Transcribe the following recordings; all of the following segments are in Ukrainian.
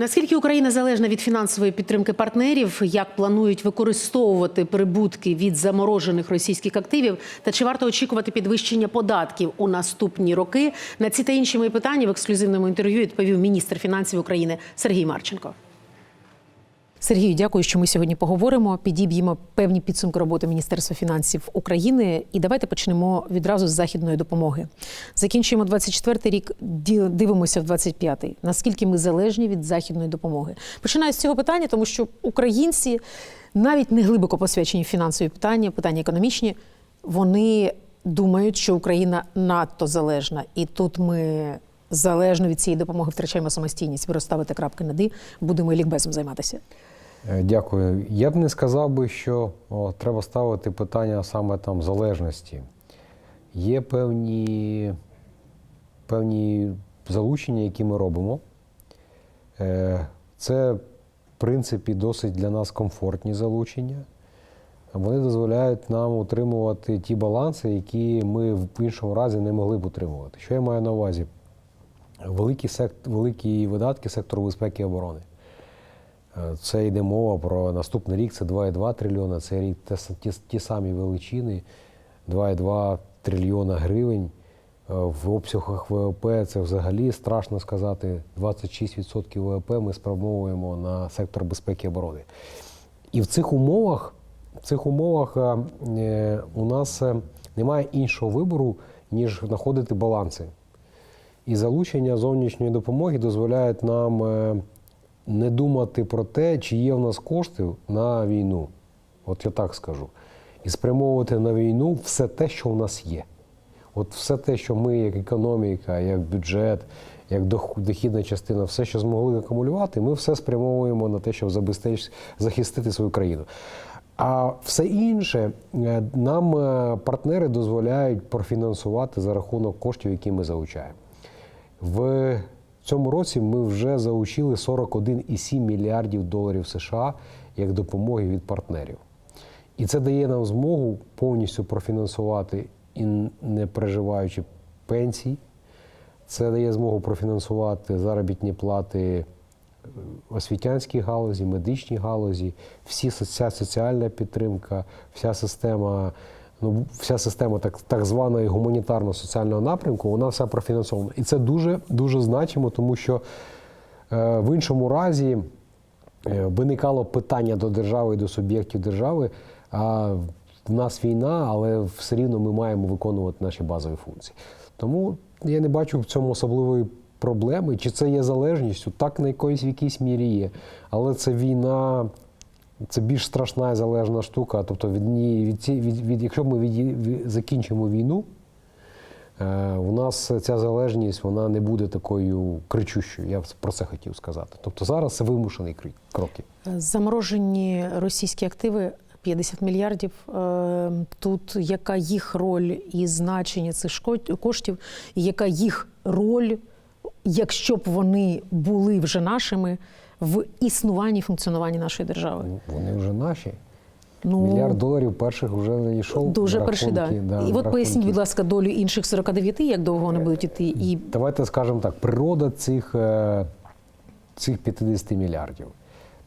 Наскільки Україна залежна від фінансової підтримки партнерів, як планують використовувати прибутки від заморожених російських активів, та чи варто очікувати підвищення податків у наступні роки? На ці та інші мої питання в ексклюзивному інтерв'ю відповів міністр фінансів України Сергій Марченко. Сергію, дякую, що ми сьогодні поговоримо. Підіб'ємо певні підсумки роботи Міністерства фінансів України. І давайте почнемо відразу з західної допомоги. Закінчуємо 24-й рік, дивимося в 25-й. Наскільки ми залежні від західної допомоги? Починаю з цього питання, тому що українці навіть не глибоко посвячені фінансові питання, питання економічні. Вони думають, що Україна надто залежна, і тут ми. Залежно від цієї допомоги втрачаємо самостійність. Ви розставите крапки над «і», будемо і лікбезом займатися. Е, Дякую. Я б не сказав би, що о, треба ставити питання саме там залежності. Є певні, певні залучення, які ми робимо. Е, Це, в принципі, досить для нас комфортні залучення. Вони дозволяють нам утримувати ті баланси, які ми в іншому разі не могли б утримувати. Що я маю на увазі? Великі, сект... великі видатки сектору безпеки і оборони. Е, Це йде мова про наступний рік, це 2,2 трильйона, це рік ті, ті самі величини, 2,2 трильйона гривень. Е, В обсягах ВВП це взагалі страшно сказати. 26% ВВП ми спрямовуємо на сектор безпеки і оборони. І в цих умовах, в цих умовах е, у нас немає іншого вибору, ніж знаходити баланси. І залучення зовнішньої допомоги дозволяють нам е, не думати про те, чи є в нас кошти на війну. От я так скажу. І спрямовувати на війну все те, що в нас є. От все те, що ми, як економіка, як бюджет, як дохідна частина, все, що змогли акумулювати, ми все спрямовуємо на те, щоб захистити свою країну. А все інше е, нам е, партнери дозволяють профінансувати за рахунок коштів, які ми залучаємо. В цьому році ми вже залучили 41,7 мільярдів доларів США як допомоги від партнерів. І це дає нам змогу повністю профінансувати і не переживаючи пенсій. Це дає змогу профінансувати заробітні плати е, освітянській галузі, медичній галузі, всі соціальна підтримка, вся система, ну вся система так, так званої гуманітарно-соціального напрямку, вона вся профінансована. І це дуже дуже значимо, тому що е, в іншому разі е, виникало питання до держави і до суб'єктів держави. А в нас війна, але все рівно ми маємо виконувати наші базові функції. Тому я не бачу в цьому особливої проблеми. Чи це є залежністю? Так, на якоїсь в якійсь мірі є. Але це війна, це більш страшна і залежна штука. Тобто, від, ній- від, від, від, якщо ми від, від, закінчимо війну, е, у нас ця залежність вона не буде такою кричущою. Я про це хотів сказати. Тобто зараз це вимушений крок- кроки. Заморожені російські активи 50 мільярдів. Е, Тут яка їх роль і значення цих коштів, і яка їх роль, якщо б вони були вже нашими в існуванні функціонуванні нашої держави? Вони вже наші. Ну, Мільярд доларів перших вже надійшов. Дуже перший, да. да, І от поясніть, будь ласка, долю інших 49, як довго вони будуть іти, і Давайте скажемо так: природа цих, е, цих 50 мільярдів.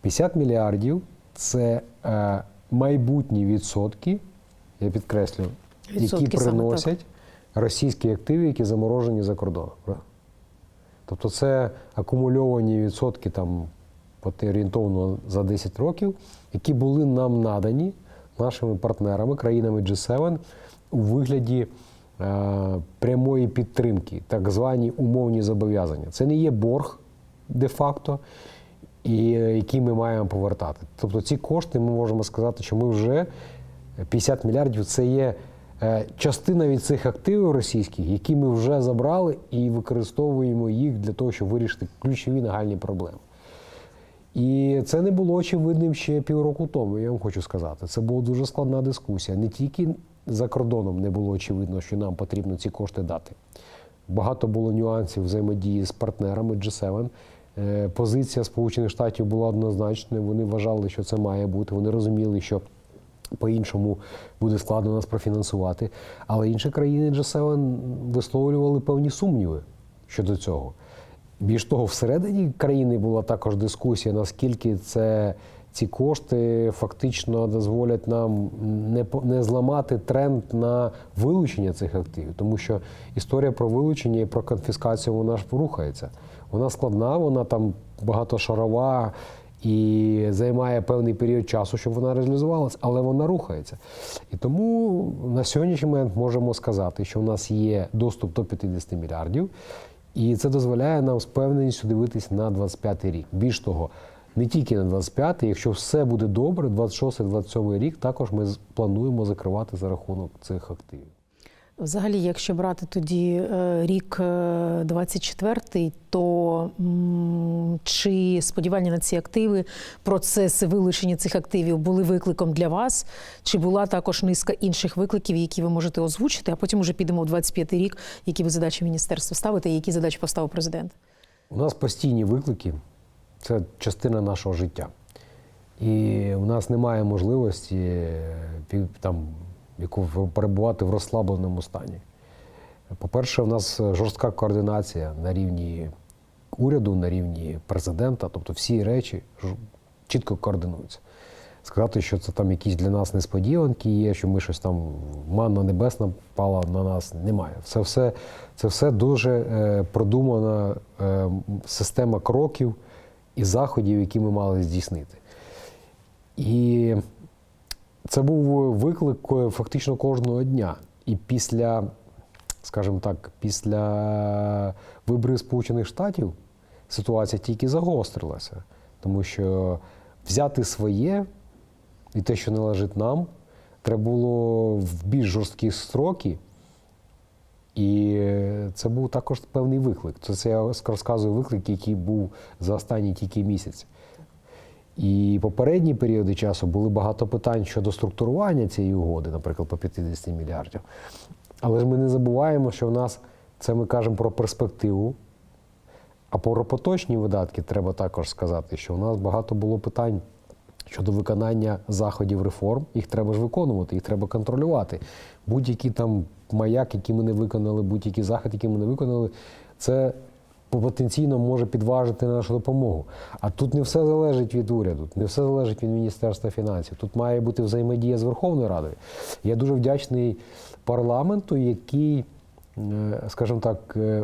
50 мільярдів це е, майбутні відсотки, я підкреслю, Відсотки які приносять російські активи, які заморожені за кордоном. Тобто це акумульовані відсотки там орієнтовно за 10 років, які були нам надані нашими партнерами, країнами G7 у вигляді е, прямої підтримки, так звані умовні зобов'язання. Це не є борг де-факто, і е, який ми маємо повертати. Тобто ці кошти ми можемо сказати, що ми вже 50 мільярдів це є е, частина від цих активів російських, які ми вже забрали і використовуємо їх для того, щоб вирішити ключові нагальні проблеми. І це не було очевидним ще півроку тому, я вам хочу сказати. Це була дуже складна дискусія. Не тільки за кордоном не було очевидно, що нам потрібно ці кошти дати. Багато було нюансів взаємодії з партнерами G7. Е, Позиція Сполучених Штатів була однозначною. Вони вважали, що це має бути. Вони розуміли, що по-іншому буде складно нас профінансувати. Але інші країни G7 висловлювали певні сумніви щодо цього. Більш того, всередині країни була також дискусія, наскільки це ці кошти фактично дозволять нам не, не зламати тренд на вилучення цих активів, тому що історія про вилучення і про конфіскацію вона ж рухається. Вона складна, вона там багатошарова і займає певний період часу, щоб вона реалізувалась, але вона рухається. І тому на сьогоднішній момент можемо сказати, що в нас є доступ до 50 мільярдів, і це дозволяє нам з певненістю дивитись на 25 рік. Більш того, не тільки на 25, якщо все буде добре, 26-27 рік також ми плануємо закривати за рахунок цих активів. Взагалі, якщо брати тоді е, рік е, 24-й, то чи сподівання на ці активи, процеси вилучення цих активів були викликом для вас? Чи була також низка інших викликів, які ви можете озвучити? А потім уже підемо у 25-й рік, які ви задачі міністерства ставите, і які задачі поставив президент? У нас постійні виклики, це частина нашого життя. І у нас немає можливості е, там, яку перебувати в розслабленому стані. По-перше, у нас жорстка координація на рівні уряду, на рівні президента, тобто всі речі чітко координуються. Сказати, що це там якісь для нас несподіванки є, що ми щось там манна небесна пала на нас, немає. Це все, це все дуже е, продумана е, система кроків і заходів, які ми мали здійснити. І це був виклик е, фактично кожного дня. І після, скажімо так, після виборів Сполучених Штатів ситуація тільки загострилася, тому що взяти своє і те, що належить нам, треба було в більш жорсткі строки. І це був також певний виклик. Це, я розказую виклик, який був за останні тільки місяць. І попередні періоди часу були багато питань щодо структурування цієї угоди, наприклад, по 50 мільярдів. Але ж ми не забуваємо, що в нас це ми кажемо про перспективу. А про поточні видатки треба також сказати, що у нас багато було питань щодо виконання заходів реформ. Їх треба ж виконувати, їх треба контролювати. Будь-які там маяк, які ми не виконали, будь-які заходи, які ми не виконали, це потенційно може підважити нашу допомогу. А тут не все залежить від уряду, не все залежить від Міністерства фінансів. Тут має бути взаємодія з Верховною Радою. Я дуже вдячний парламенту, який, е, скажімо так, е,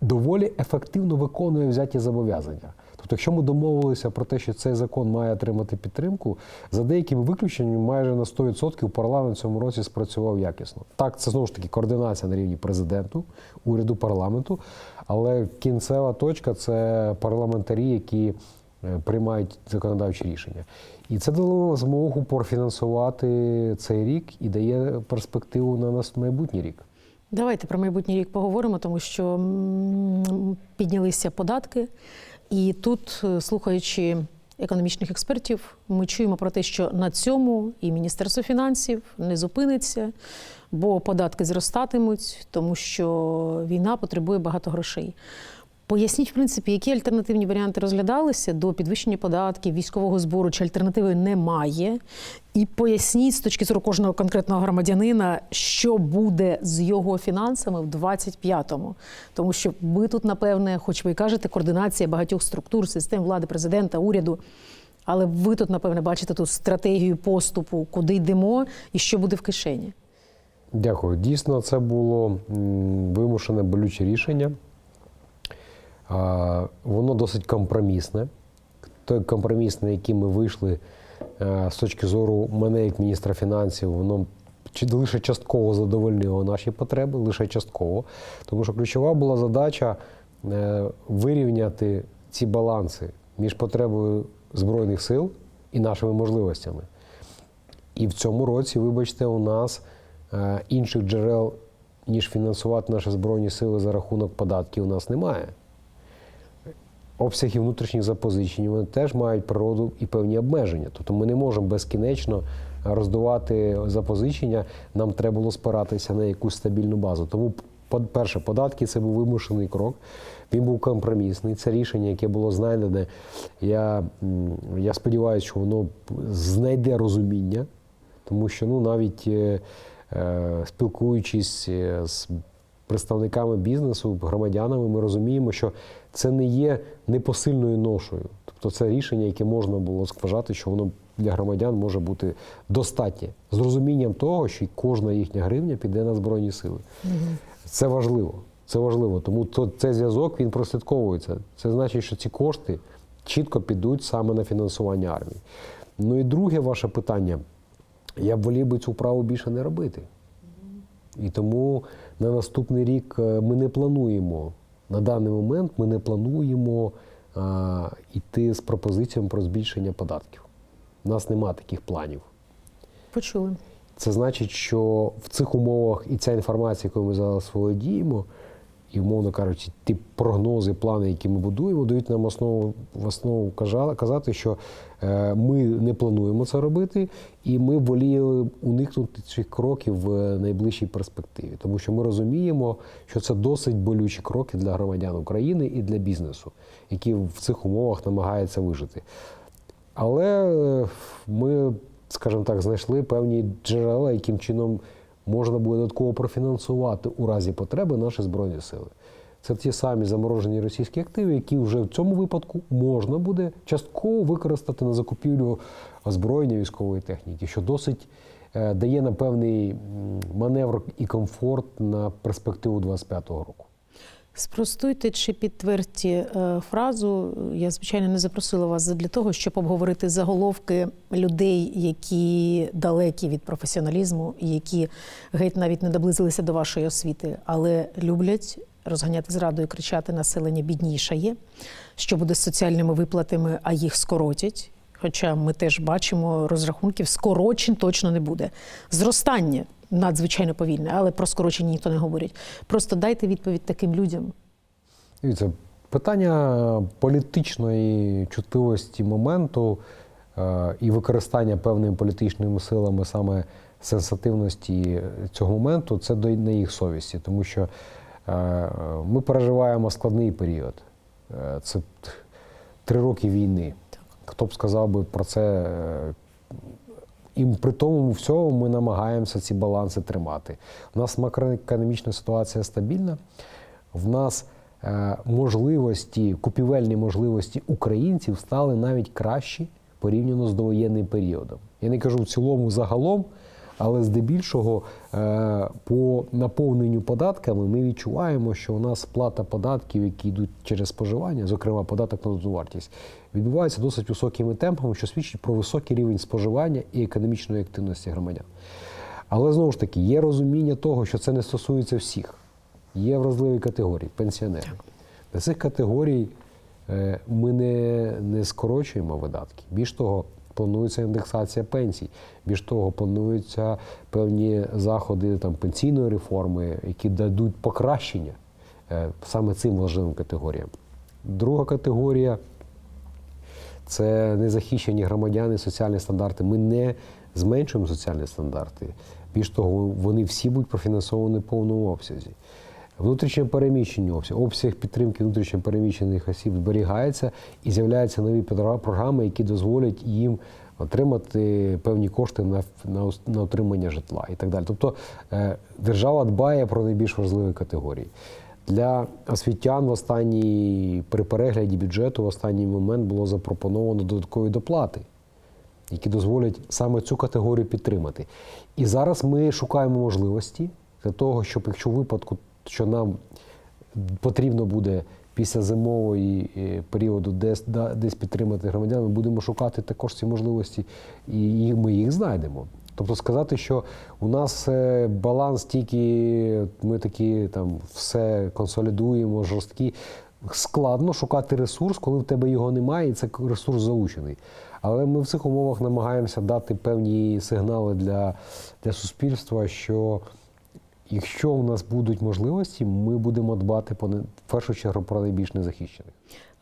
доволі ефективно виконує взяті зобов'язання. Тобто, якщо ми домовилися про те, що цей закон має отримати підтримку, за деякими виключеннями майже на 100% парламент цьому році спрацював якісно. Так, це знову ж таки координація на рівні президенту, уряду, парламенту, але кінцева точка це парламентарі, які е, приймають законодавчі рішення. І це дало змогу профінансувати цей рік і дає перспективу на нас майбутній рік. Давайте про майбутній рік поговоримо, тому що піднялися податки, і тут, е, слухаючи економічних експертів, ми чуємо про те, що на цьому і Міністерство фінансів не зупиниться, бо податки зростатимуть, тому що війна потребує багато грошей. Поясніть, в принципі, які альтернативні варіанти розглядалися до підвищення податків, військового збору, чи альтернативи немає. І поясніть з точки зору кожного конкретного громадянина, що буде з його фінансами в 25-му. Тому що ви тут, напевне, хоч ви і кажете, координація багатьох структур, систем влади, президента, уряду. Але ви тут, напевне, бачите ту стратегію поступу, куди йдемо і що буде в кишені. Дякую. Дійсно, це було вимушене болюче рішення. Воно досить компромісне. Той компроміс, на який ми вийшли е, з точки зору мене як міністра фінансів, воно лише частково задовольнило наші потреби, лише частково. Тому що ключова була задача е, вирівняти ці баланси між потребою Збройних сил і нашими можливостями. І в цьому році, вибачте, у нас е, інших джерел, ніж фінансувати наші Збройні сили за рахунок податків, у нас немає. Обсяги внутрішніх запозичень вони теж мають природу і певні обмеження. Тобто ми не можемо безкінечно роздувати запозичення, нам треба було спиратися на якусь стабільну базу. Тому, перше, податки це був вимушений крок, він був компромісний. Це рішення, яке було знайдене. Я, я сподіваюся, що воно знайде розуміння, тому що ну, навіть е, е, спілкуючись е, з представниками бізнесу, громадянами, ми розуміємо, що це не є непосильною ношою. Тобто це рішення, яке можна було вважати, що воно для громадян може бути достатнє з розумінням того, що кожна їхня гривня піде на збройні сили. Це важливо. Це важливо. Тому то, цей зв'язок він прослідковується. Це значить, що ці кошти чітко підуть саме на фінансування армії. Ну і друге ваше питання. Я б волів би цю вправу більше не робити. І тому на наступний рік е, ми не плануємо, на даний момент ми не плануємо а, йти з пропозиціями про збільшення податків. У нас нема таких планів. Почули. Це значить, що в цих умовах і ця інформація, яку ми зараз володіємо, і, умовно кажучи, ті прогнози, плани, які ми будуємо, дають нам основу в основу казати, що е, ми не плануємо це робити, і ми воліли уникнути цих кроків в найближчій перспективі. Тому що ми розуміємо, що це досить болючі кроки для громадян України і для бізнесу, які в цих умовах намагаються вижити. Але е, ми, скажімо так, знайшли певні джерела, яким чином можна буде додатково профінансувати у разі потреби наші збройні сили. Це ті самі заморожені російські активи, які вже в цьому випадку можна буде частково використати на закупівлю озброєння військової техніки, що досить е, дає на певний маневр і комфорт на перспективу 25-го року. Спростуйте чи підтвердьте е, фразу. Я звичайно не запросила вас для того, щоб обговорити заголовки людей, які далекі від професіоналізму, які геть навіть не доблизилися до вашої освіти, але люблять розганяти зраду і кричати населення біднішає, що буде з соціальними виплатами, а їх скоротять. Хоча ми теж бачимо розрахунків, скорочень точно не буде. Зростання надзвичайно повільне, але про скорочення ніхто не говорить. Просто дайте відповідь таким людям. Дивіться, питання політичної чутливості моменту е, і використання певними політичними силами саме сенситивності цього моменту це до на їх совісті, тому що е, ми переживаємо складний період. Е, Це три роки війни. Хто б сказав би про це? І при тому всьому ми намагаємося ці баланси тримати. У нас макроекономічна ситуація стабільна. В нас е, можливості, купівельні можливості українців стали навіть кращі порівняно з довоєнним періодом. Я не кажу в цілому загалом, але здебільшого е, по наповненню податками ми відчуваємо, що у нас сплата податків, які йдуть через споживання, зокрема податок на додану вартість, відбувається досить високими темпами, що свідчить про високий рівень споживання і економічної активності громадян. Але знову ж таки є розуміння того, що це не стосується всіх. Є вразливі категорії, пенсіонери. Для цих категорій е, ми не, не скорочуємо видатки. Більш того, планується індексація пенсій. Більш того, плануються певні заходи там, пенсійної реформи, які дадуть покращення е, саме цим важливим категоріям. Друга категорія це незахищені громадяни, соціальні стандарти. Ми не зменшуємо соціальні стандарти. Більш того, вони всі будуть профінансовані в повному обсязі. Внутрішньо переміщені обсяг, обсяг підтримки внутрішньо переміщених осіб зберігається і з'являються нові програми, які дозволять їм отримати певні кошти на, на, на отримання житла і так далі. Тобто е, держава дбає про найбільш важливі категорії. Для освітян в останній при перегляді бюджету в останній момент було запропоновано додаткові доплати, які дозволять саме цю категорію підтримати. І зараз ми шукаємо можливості для того, щоб якщо в випадку, що нам потрібно буде після зимової е, періоду десь, десь підтримати громадян, ми будемо шукати також ці можливості, і ми їх знайдемо. Тобто сказати, що у нас е, баланс тільки ми такі там все консолідуємо, жорсткі. Складно шукати ресурс, коли в тебе його немає, і це ресурс залучений. Але ми в цих умовах намагаємося дати певні сигнали для, для суспільства, що якщо у нас будуть можливості, ми будемо дбати по в першу чергу про найбільш незахищених.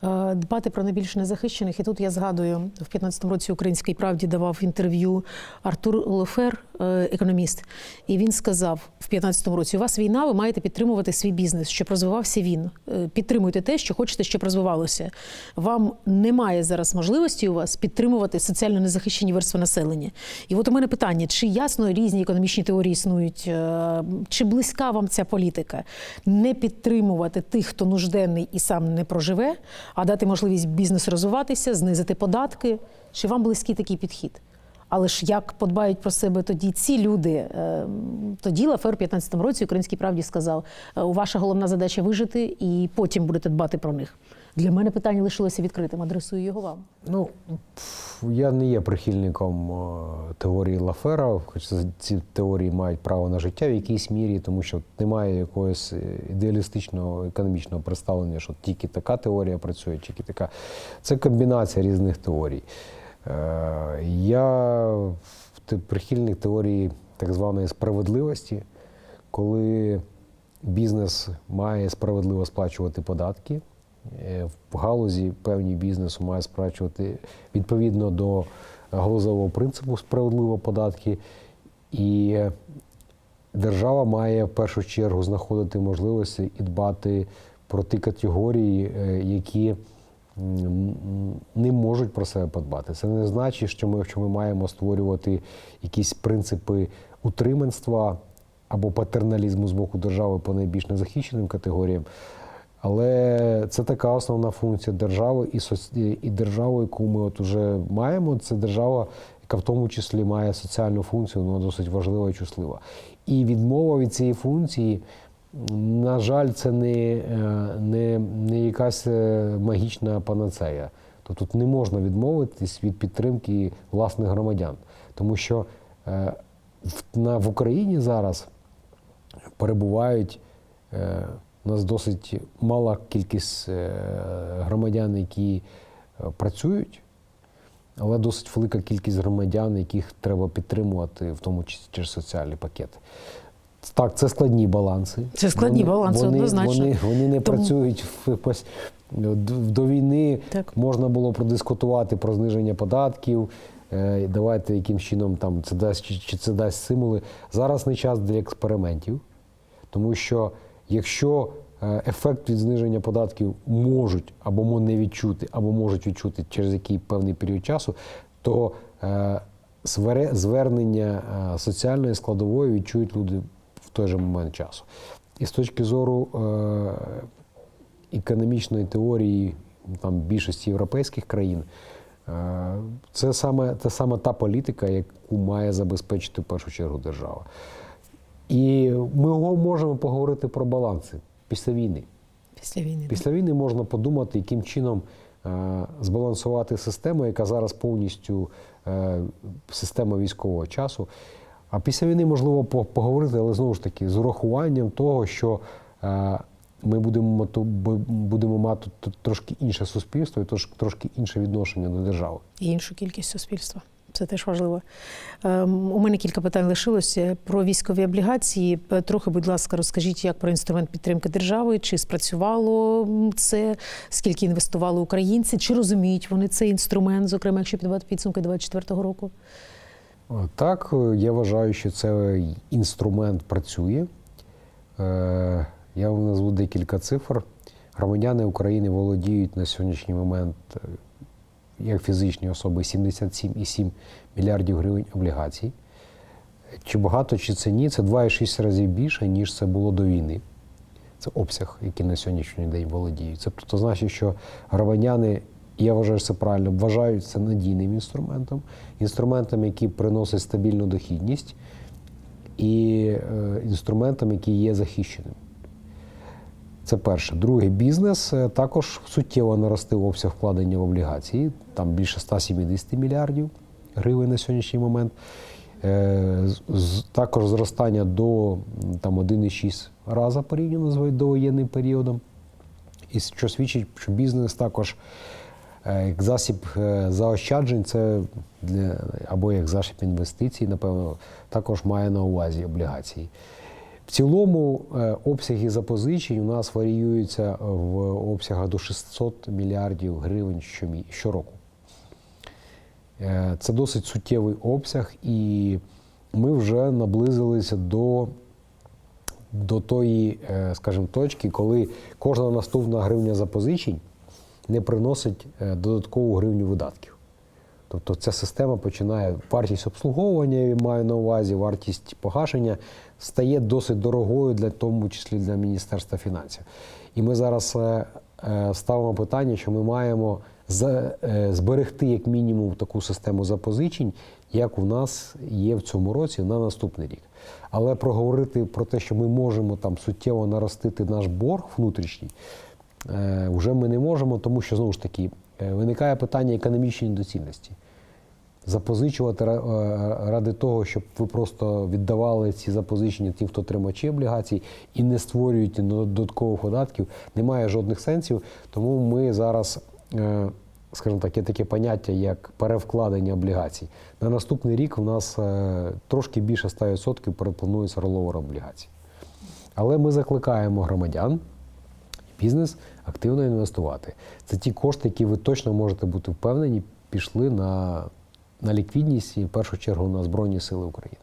Е, Дбати про найбільш незахищених. І тут я згадую, в 15-му році Українській правді давав інтерв'ю Артур Лефер, економіст, і він сказав в 2015 році: у вас війна, ви маєте підтримувати свій бізнес, щоб розвивався він. Е, Підтримуйте те, що хочете, щоб розвивалося. Вам немає зараз можливості у вас підтримувати соціально незахищені верстви населення. І от у мене питання: чи ясно різні економічні теорії існують, е, чи близька вам ця політика? Не підтримувати тих, хто нужденний і сам не проживе, а дати можливість бізнесу розвиватися, знизити податки. Чи вам близький такий підхід? Але ж як подбають про себе тоді ці люди? Е, Тоді Лафер у 15 році українській правді сказав: е, ваша головна задача вижити, і потім будете дбати про них. Для мене питання лишилося відкритим. Адресую його вам. Ну, я не є прихильником е, теорії Лафера, хоч ці теорії мають право на життя в якійсь мірі, тому що немає якогось ідеалістичного економічного представлення, що тільки така теорія працює, тільки така. Це комбінація різних теорій. Е, Я прихильник теорії так званої справедливості, коли бізнес має справедливо сплачувати податки. Е, В галузі певні бізнесу має сплачувати відповідно до галузевого принципу справедливо податки. І держава має в першу чергу знаходити можливості і дбати про ті категорії, е, які не можуть про себе подбати. Це не значить, що ми, що ми маємо створювати якісь принципи утриманства або патерналізму з боку держави по найбільш незахищеним категоріям. Але це така основна функція держави і, соц- і держава, яку ми от уже маємо, це держава, яка в тому числі має соціальну функцію, вона досить важлива і чуслива. І відмова від цієї функції, на жаль, це не, е, не, не якась е, магічна панацея. Тобто тут не можна відмовитись від підтримки власних громадян, тому що е, в, Україні зараз перебувають. У нас досить мала кількість громадян, які працюють, але досить велика кількість громадян, яких треба підтримувати, в тому числі через соціальний пакет. Так, це складні баланси. Це складні баланси, вони, однозначно. Вони, вони не Тому- працюють в, пос- до- війни. Так. Можна було продискутувати про зниження податків. е, Давайте яким чином там це дасть чи, чи це дасть стимули. Зараз не час для експериментів, тому що якщо е, ефект від зниження податків можуть або не відчути, або можуть відчути через який певний період часу, то е, звернення соціальної складової відчують люди той же момент часу. І з точки зору е, економічної теорії там, більшості європейських країн, е, це саме, це саме та політика, яку має забезпечити в першу чергу держава. І ми можемо поговорити про баланси після війни. Після війни. Після війни можна подумати, яким чином е, збалансувати систему, яка зараз повністю система військового часу. А після війни можливо по- поговорити, але знову ж таки з урахуванням того, що е, ми будемо бу- будемо мати трошки інше суспільство і трош- трошки інше відношення до держави. і іншу кількість суспільства. Це теж важливо. Ем, у мене кілька питань лишилося про військові облігації. Трохи, будь ласка, розкажіть, як про інструмент підтримки держави, чи спрацювало це, скільки інвестували українці, чи розуміють вони цей інструмент, зокрема, якщо підбивати підсумки 2024 року? Так, е, я вважаю, що цей інструмент працює. Е, Я вам назву декілька цифр. Громадяни України володіють на сьогоднішній момент, е, як фізичні особи, 77,7 мільярдів гривень облігацій. Чи багато, чи це ні, це 2,6 разів більше, ніж це було до війни. Це обсяг, який на сьогоднішній день володіють. Це тобто значить, що громадяни, я вважаю, це правильно, вважають це надійним інструментом, інструментом, який приносить стабільну дохідність, і е, інструментом, який є захищеним. Це перше. Друге, бізнес е, також суттєво наростив обсяг вкладення в облігації, там більше 170 мільярдів гривень на сьогоднішній момент. Е, Також зростання до м, там, 1,6 рази порівняно з довоєнним періодом. І що свідчить, що бізнес також як засіб е, заощаджень, це для, або як засіб інвестицій, напевно, також має на увазі облігації. В цілому е, обсяги запозичень у нас варіюються в обсягах до 600 мільярдів гривень щороку. Е, Це досить суттєвий обсяг, і ми вже наблизилися до, до тої, е, скажімо, точки, коли кожна наступна гривня запозичень не приносить е, додаткову гривню видатків. Тобто ця система починає вартість обслуговування, я маю на увазі, вартість погашення стає досить дорогою для тому числі для Міністерства фінансів. І ми зараз е, е, ставимо питання, що ми маємо зберегти як мінімум таку систему запозичень, як у нас є в цьому році на наступний рік. Але проговорити про те, що ми можемо там суттєво наростити наш борг внутрішній, вже ми не можемо, тому що знову ж таки е, виникає питання економічної доцільності. Запозичувати е, ради того, щоб ви просто віддавали ці запозичення тим, хто тримачі облігацій, і не створюєте додаткових податків, немає жодних сенсів. Тому ми зараз, е, скажімо так, є таке поняття, як перевкладення облігацій. На наступний рік у нас е, трошки більше 100% перепланується роловер облігацій. Але ми закликаємо громадян, бізнес активно інвестувати. Це ті кошти, які ви точно можете бути впевнені, пішли на, на ліквідність і в першу чергу на Збройні Сили України.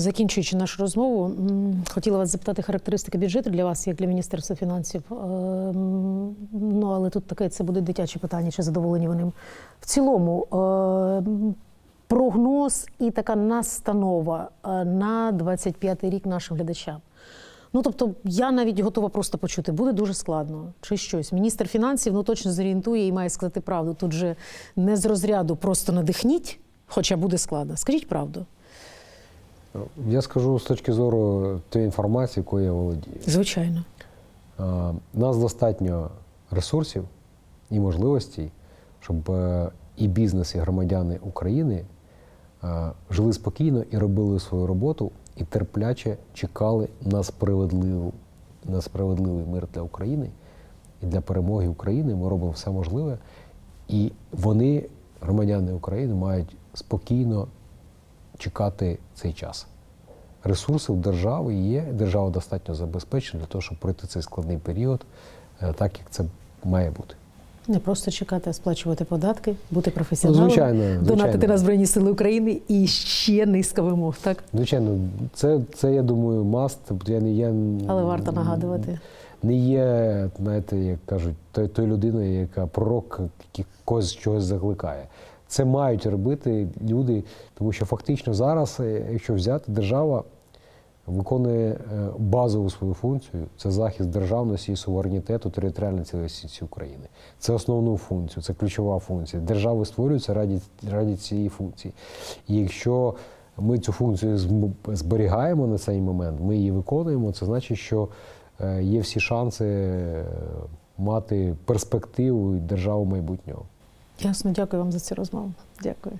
Закінчуючи нашу розмову, хотіла вас запитати характеристики бюджету для вас, як для Міністерства фінансів. Е, Ну, але тут таке це буде дитяче питання, чи задоволені ви ним. В цілому, е, прогноз і така настанова е, на 25-й рік нашим глядачам. Ну, тобто, я навіть готова просто почути, буде дуже складно чи щось. Міністр фінансів ну точно зорієнтує і має сказати правду. Тут же не з розряду просто надихніть, хоча буде складно. Скажіть правду. Я скажу з точки зору тієї інформації, якою я володію. Звичайно. У нас достатньо ресурсів і можливостей, щоб е, і бізнес, і громадяни України жили спокійно і робили свою роботу, і терпляче чекали на справедливу, на справедливий мир для України і для перемоги України. Ми робимо все можливе. І вони, громадяни України, мають спокійно чекати цей час. Ресурси в держави є, держава достатньо забезпечена для того, щоб пройти цей складний період, е, так як це має бути. Не просто чекати, а сплачувати податки, бути професіоналом, Ну, звичайно, донатити на Збройні Сили України і ще низка вимог, так? Звичайно, це, це я думаю, маст. Я не є Але варто нагадувати. не є, знаєте, як кажуть, той, той людиною, яка пророк когось чогось закликає. Це мають робити люди, тому що фактично зараз, е, якщо взяти, держава виконує е, базову свою функцію це захист державності і суверенітету територіальної цілісності України. Це основну функцію, це ключова функція. Держави створюються раді, раді цієї функції. І якщо ми цю функцію зберігаємо на цей момент, ми її виконуємо, це значить, що е, є всі шанси е, мати перспективу і державу майбутнього. Ясно, дякую вам за цю розмову. Дякую.